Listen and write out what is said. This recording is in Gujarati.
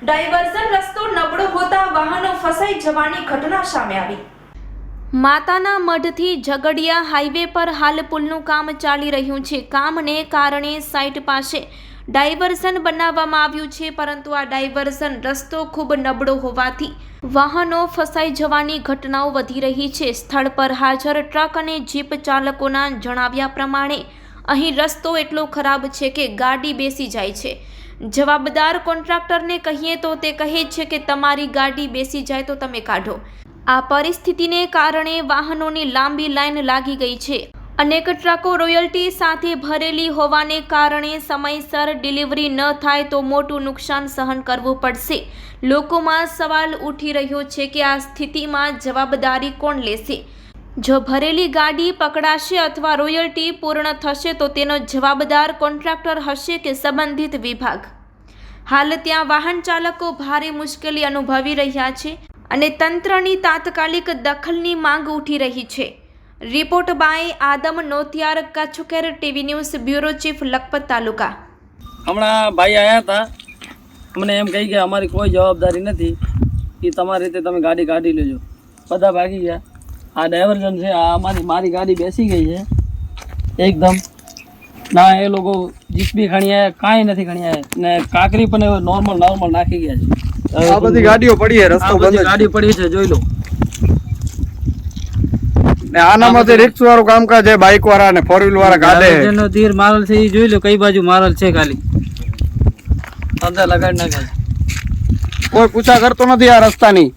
ડાયવર્ઝન રસ્તો નબળો હોતા વાહનો ફસાઈ જવાની ઘટના સામે આવી. માતાના મઢથી ઝઘડિયા હાઈવે પર હાલ પુલનું કામ ચાલી રહ્યું છે. કામને કારણે સાઇટ પાસે ડાયવર્ઝન બનાવવામાં આવ્યું છે, પરંતુ આ ડાયવર્ઝન રસ્તો ખૂબ નબળો હોવાથી વાહનો ફસાઈ જવાની ઘટનાઓ વધી રહી છે. સ્થળ પર હાજર ટ્રક અને જીપ ચાલકોના જણાવ્યા પ્રમાણે અહીં રસ્તો એટલો ખરાબ છે કે ગાડી બેસી જાય છે. જવાબદાર કોન્ટ્રાક્ટરને કહીએ તો તે કહે છે કે તમારી ગાડી બેસી જાય તો તમે કાઢો. આ પરિસ્થિતિને કારણે વાહનોની લાંબી લાઈન લાગી ગઈ છે. અનેક ટ્રકો રોયલ્ટી સાથે ભરેલી હોવાને કારણે સમયસર ડિલિવરી ન થાય તો મોટું નુકસાન સહન કરવું પડશે. લોકોમાં સવાલ ઉઠી રહ્યો છે કે આ સ્થિતિમાં જવાબદારી કોણ લેશે? જો ભરેલી ગાડી પકડાશે અથવા રોયલ્ટી પૂર્ણ થશે તો તેનો જવાબદાર કોન્ટ્રાક્ટર હશે કે સંબંધિત વિભાગ? હાલ ત્યાં વાહન ચાલકો ભારે મુશ્કેલી અનુભવી રહ્યા છે અને તંત્રની તાત્કાલિક દખલની માંગ ઉઠી રહી છે. Report by Adam Notiyar, કચ્છકેર TV news, bureau chief, Lakhpat taluka. હમણાં ભાઈ આવ્યા હતા. અમને એમ કહી કે અમારી કોઈ જવાબદારી નથી. કે તમારી રીતે તમે ગાડી કાઢી લેજો. બધા ભાગી ગયા. આ ડાયવર્ઝન છે આ અમારી મારી ગાડી બેસી ગઈ છે. એકદમ. ના એ લોકો જીપી ખણી આવ્યા કાંઈ નથી ખણી આવ્યા ને કાકરી પણ નોર્મલ નોર્મલ નાખી ગયા છે. આ બધી ગાડીઓ પડી છે રસ્તો બંધ ગાડી પડી છે જોઈ લો. ને ને આનામાંથી રિક્ષ વાળું કામકાજ છે બાઇક વાળા ને ફોર વ્હીલ વાળા કાઢે. ડાયવર્ઝનનો તીર મારલ છે એ જોઈ લો કઈ બાજુ મારલ છે ખાલી. અંદર લગાડી નાખે કોઈ પૂછા કરતો નથી આ રસ્તાની.